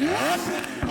Nossa!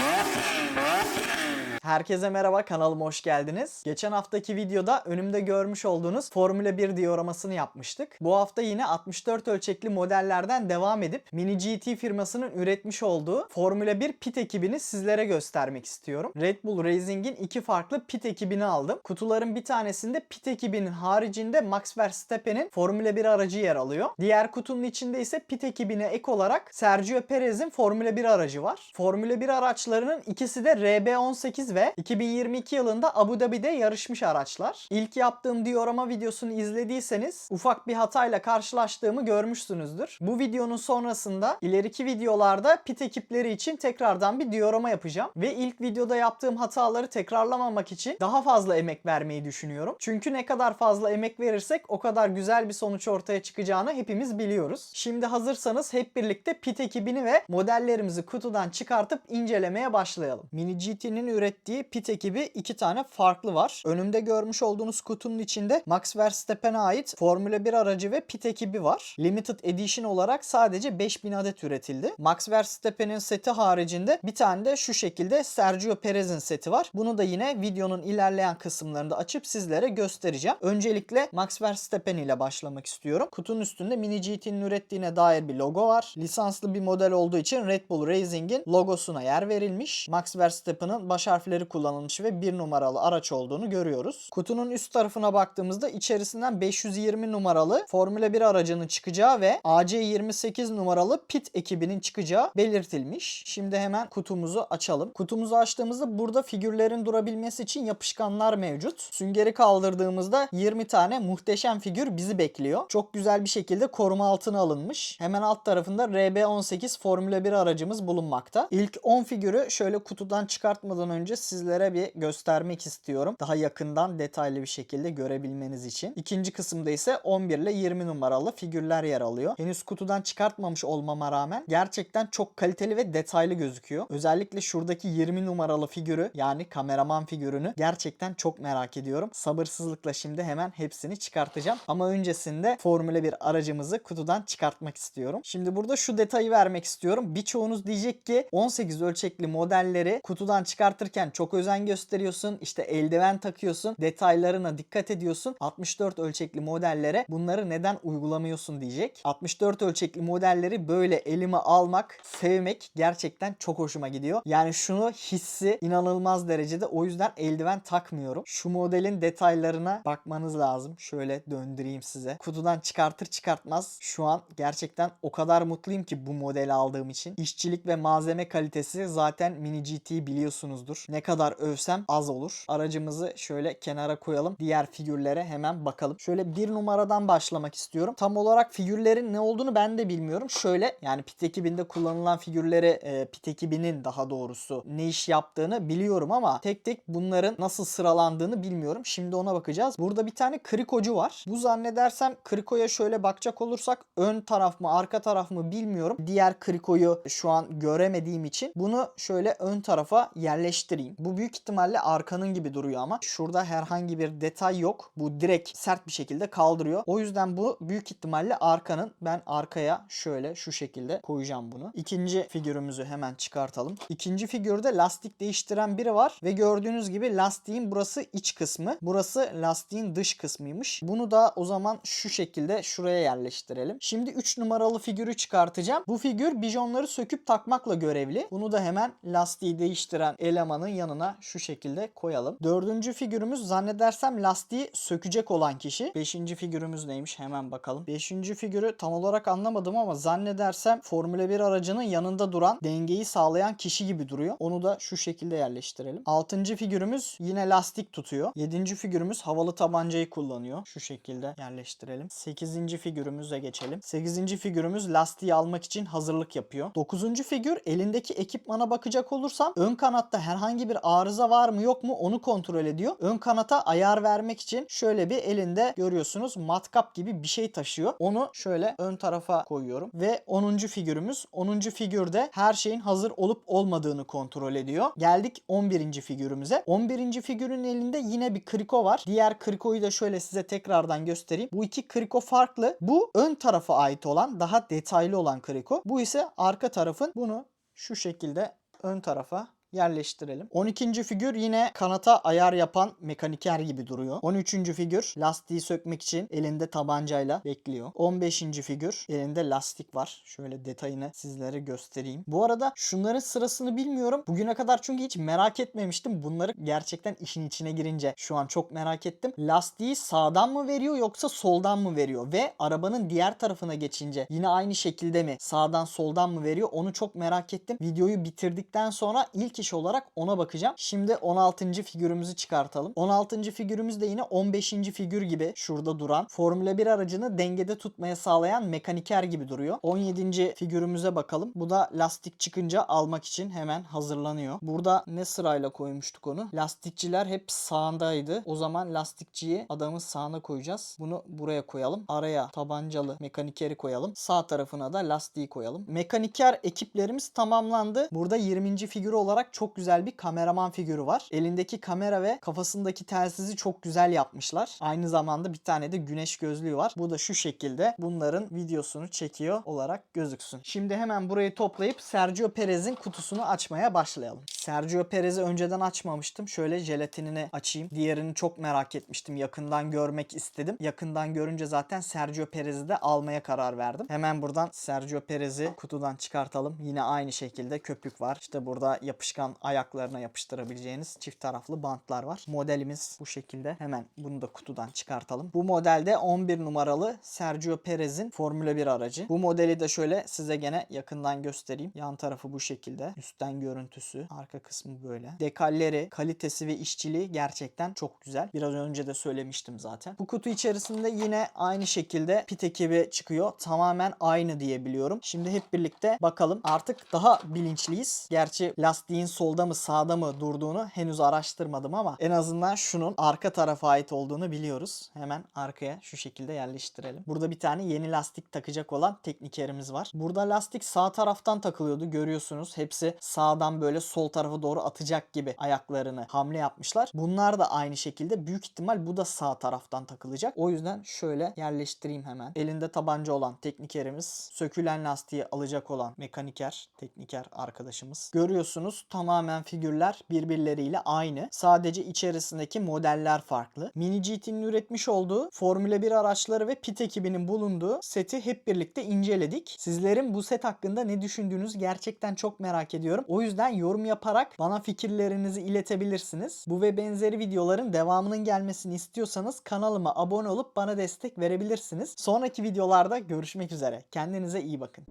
Herkese merhaba kanalıma hoş geldiniz. Geçen haftaki videoda önümde görmüş olduğunuz Formula 1 dioramasını yapmıştık. Bu hafta yine 64 ölçekli modellerden devam edip Mini GT firmasının üretmiş olduğu Formula 1 pit ekibini sizlere göstermek istiyorum. Red Bull Racing'in iki farklı pit ekibini aldım. Kutuların bir tanesinde pit ekibinin haricinde Max Verstappen'in Formula 1 aracı yer alıyor. Diğer kutunun içinde ise pit ekibine ek olarak Sergio Perez'in Formula 1 aracı var. Formula 1 araçlarının ikisi de RB18 ve 2022 yılında Abu Dhabi'de yarışmış araçlar. İlk yaptığım diorama videosunu izlediyseniz ufak bir hatayla karşılaştığımı görmüşsünüzdür. Bu videonun sonrasında ileriki videolarda pit ekipleri için tekrardan bir diorama yapacağım. Ve ilk videoda yaptığım hataları tekrarlamamak için daha fazla emek vermeyi düşünüyorum. Çünkü ne kadar fazla emek verirsek o kadar güzel bir sonuç ortaya çıkacağını hepimiz biliyoruz. Şimdi hazırsanız hep birlikte pit ekibini ve modellerimizi kutudan çıkartıp incelemeye başlayalım. Mini GT'nin ürettiği pit ekibi iki tane farklı var. Önümde görmüş olduğunuz kutunun içinde Max Verstappen'e ait Formula 1 aracı ve pit ekibi var. Limited Edition olarak sadece 5000 adet üretildi. Max Verstappen'in seti haricinde bir tane de şu şekilde Sergio Perez'in seti var. Bunu da yine videonun ilerleyen kısımlarında açıp sizlere göstereceğim. Öncelikle Max Verstappen ile başlamak istiyorum. Kutunun üstünde Mini GT'nin ürettiğine dair bir logo var. Lisanslı bir model olduğu için Red Bull Racing'in logosuna yer verilmiş. Max Verstappen'ın baş harfleri kullanılmış ve bir numaralı araç olduğunu görüyoruz. Kutunun üst tarafına baktığımızda içerisinden 520 numaralı Formula 1 aracının çıkacağı ve AC28 numaralı pit ekibinin çıkacağı belirtilmiş. Şimdi hemen kutumuzu açalım. Kutumuzu açtığımızda burada figürlerin durabilmesi için yapışkanlar mevcut. Süngeri kaldırdığımızda 20 tane muhteşem figür bizi bekliyor. Çok güzel bir şekilde koruma altına alınmış. Hemen alt tarafında RB18 Formula 1 aracımız bulunmakta. İlk 10 figürü şöyle kutudan çıkartmadan önce sizlere bir göstermek istiyorum. Daha yakından detaylı bir şekilde görebilmeniz için. İkinci kısımda ise 11 ile 20 numaralı figürler yer alıyor. Henüz kutudan çıkartmamış olmama rağmen gerçekten çok kaliteli ve detaylı gözüküyor. Özellikle şuradaki 20 numaralı figürü yani kameraman figürünü gerçekten çok merak ediyorum. Sabırsızlıkla şimdi hemen hepsini çıkartacağım. Ama öncesinde Formula 1 aracımızı kutudan çıkartmak istiyorum. Şimdi burada şu detayı vermek istiyorum. Birçoğunuz diyecek ki 18 ölçekli modelleri kutudan çıkartırken çok özen gösteriyorsun. İşte eldiven takıyorsun. Detaylarına dikkat ediyorsun. 64 ölçekli modellere bunları neden uygulamıyorsun diyecek. 64 ölçekli modelleri böyle elime almak, sevmek gerçekten çok hoşuma gidiyor. Yani şunu hissi inanılmaz derecede o yüzden eldiven takmıyorum. Şu modelin detaylarına bakmanız lazım. Şöyle döndüreyim size. Kutudan çıkartır çıkartmaz şu an gerçekten o kadar mutluyum ki bu modeli aldığım için. İşçilik ve malzeme kalitesi zaten Mini GT biliyorsunuzdur. Ne kadar övsem az olur. Aracımızı şöyle kenara koyalım. Diğer figürlere hemen bakalım. Şöyle bir numaradan başlamak istiyorum. Tam olarak figürlerin ne olduğunu ben de bilmiyorum. Şöyle yani pit ekibinde kullanılan figürleri e, pit ekibinin daha doğrusu ne iş yaptığını biliyorum ama tek tek bunların nasıl sıralandığını bilmiyorum. Şimdi ona bakacağız. Burada bir tane krikocu var. Bu zannedersem krikoya şöyle bakacak olursak ön taraf mı arka taraf mı bilmiyorum. Diğer krikoyu şu an göremediğim için bunu şöyle ön tarafa yerleştireyim. Bu büyük ihtimalle arkanın gibi duruyor ama şurada herhangi bir detay yok. Bu direkt sert bir şekilde kaldırıyor. O yüzden bu büyük ihtimalle arkanın. Ben arkaya şöyle şu şekilde koyacağım bunu. İkinci figürümüzü hemen çıkartalım. İkinci figürde lastik değiştiren biri var ve gördüğünüz gibi lastiğin burası iç kısmı. Burası lastiğin dış kısmıymış. Bunu da o zaman şu şekilde şuraya yerleştirelim. Şimdi 3 numaralı figürü çıkartacağım. Bu figür bijonları söküp takmakla görevli. Bunu da hemen lastiği değiştiren elemanın yanına şu şekilde koyalım. Dördüncü figürümüz zannedersem lastiği sökecek olan kişi. Beşinci figürümüz neymiş hemen bakalım. Beşinci figürü tam olarak anlamadım ama zannedersem Formula 1 aracının yanında duran dengeyi sağlayan kişi gibi duruyor. Onu da şu şekilde yerleştirelim. Altıncı figürümüz yine lastik tutuyor. Yedinci figürümüz havalı tabancayı kullanıyor. Şu şekilde yerleştirelim. Sekizinci figürümüze geçelim. Sekizinci figürümüz lastiği almak için hazırlık yapıyor. Dokuzuncu figür elindeki ekipmana bakacak olursam ön kanatta herhangi bir arıza var mı yok mu onu kontrol ediyor. Ön kanata ayar vermek için şöyle bir elinde görüyorsunuz matkap gibi bir şey taşıyor. Onu şöyle ön tarafa koyuyorum ve 10. figürümüz. 10. figürde her şeyin hazır olup olmadığını kontrol ediyor. Geldik 11. figürümüze. 11. figürün elinde yine bir kriko var. Diğer krikoyu da şöyle size tekrardan göstereyim. Bu iki kriko farklı. Bu ön tarafa ait olan daha detaylı olan kriko. Bu ise arka tarafın bunu şu şekilde ön tarafa yerleştirelim. 12. figür yine kanata ayar yapan mekaniker gibi duruyor. 13. figür lastiği sökmek için elinde tabancayla bekliyor. 15. figür elinde lastik var. Şöyle detayını sizlere göstereyim. Bu arada şunların sırasını bilmiyorum. Bugüne kadar çünkü hiç merak etmemiştim. Bunları gerçekten işin içine girince şu an çok merak ettim. Lastiği sağdan mı veriyor yoksa soldan mı veriyor? Ve arabanın diğer tarafına geçince yine aynı şekilde mi sağdan soldan mı veriyor? Onu çok merak ettim. Videoyu bitirdikten sonra ilk iş olarak ona bakacağım. Şimdi 16. figürümüzü çıkartalım. 16. figürümüz de yine 15. figür gibi şurada duran Formula 1 aracını dengede tutmaya sağlayan mekaniker gibi duruyor. 17. figürümüze bakalım. Bu da lastik çıkınca almak için hemen hazırlanıyor. Burada ne sırayla koymuştuk onu? Lastikçiler hep sağındaydı. O zaman lastikçiyi adamın sağına koyacağız. Bunu buraya koyalım. Araya tabancalı mekanikeri koyalım. Sağ tarafına da lastiği koyalım. Mekaniker ekiplerimiz tamamlandı. Burada 20. figür olarak çok güzel bir kameraman figürü var. Elindeki kamera ve kafasındaki telsizi çok güzel yapmışlar. Aynı zamanda bir tane de güneş gözlüğü var. Bu da şu şekilde bunların videosunu çekiyor olarak gözüksün. Şimdi hemen burayı toplayıp Sergio Perez'in kutusunu açmaya başlayalım. Sergio Perez'i önceden açmamıştım. Şöyle jelatinini açayım. Diğerini çok merak etmiştim. Yakından görmek istedim. Yakından görünce zaten Sergio Perez'i de almaya karar verdim. Hemen buradan Sergio Perez'i kutudan çıkartalım. Yine aynı şekilde köpük var. İşte burada yapışkan ayaklarına yapıştırabileceğiniz çift taraflı bantlar var. Modelimiz bu şekilde. Hemen bunu da kutudan çıkartalım. Bu modelde 11 numaralı Sergio Perez'in Formula 1 aracı. Bu modeli de şöyle size gene yakından göstereyim. Yan tarafı bu şekilde. Üstten görüntüsü. Arka kısmı böyle. Dekalleri, kalitesi ve işçiliği gerçekten çok güzel. Biraz önce de söylemiştim zaten. Bu kutu içerisinde yine aynı şekilde pit ekibi çıkıyor. Tamamen aynı diye biliyorum. Şimdi hep birlikte bakalım. Artık daha bilinçliyiz. Gerçi lastiğin solda mı sağda mı durduğunu henüz araştırmadım ama en azından şunun arka tarafa ait olduğunu biliyoruz. Hemen arkaya şu şekilde yerleştirelim. Burada bir tane yeni lastik takacak olan teknikerimiz var. Burada lastik sağ taraftan takılıyordu görüyorsunuz. Hepsi sağdan böyle sol tarafa doğru atacak gibi ayaklarını hamle yapmışlar. Bunlar da aynı şekilde büyük ihtimal bu da sağ taraftan takılacak. O yüzden şöyle yerleştireyim hemen. Elinde tabanca olan teknikerimiz, sökülen lastiği alacak olan mekaniker, tekniker arkadaşımız. Görüyorsunuz tamamen figürler birbirleriyle aynı. Sadece içerisindeki modeller farklı. Mini GT'nin üretmiş olduğu Formula 1 araçları ve pit ekibinin bulunduğu seti hep birlikte inceledik. Sizlerin bu set hakkında ne düşündüğünüzü gerçekten çok merak ediyorum. O yüzden yorum yaparak bana fikirlerinizi iletebilirsiniz. Bu ve benzeri videoların devamının gelmesini istiyorsanız kanalıma abone olup bana destek verebilirsiniz. Sonraki videolarda görüşmek üzere. Kendinize iyi bakın.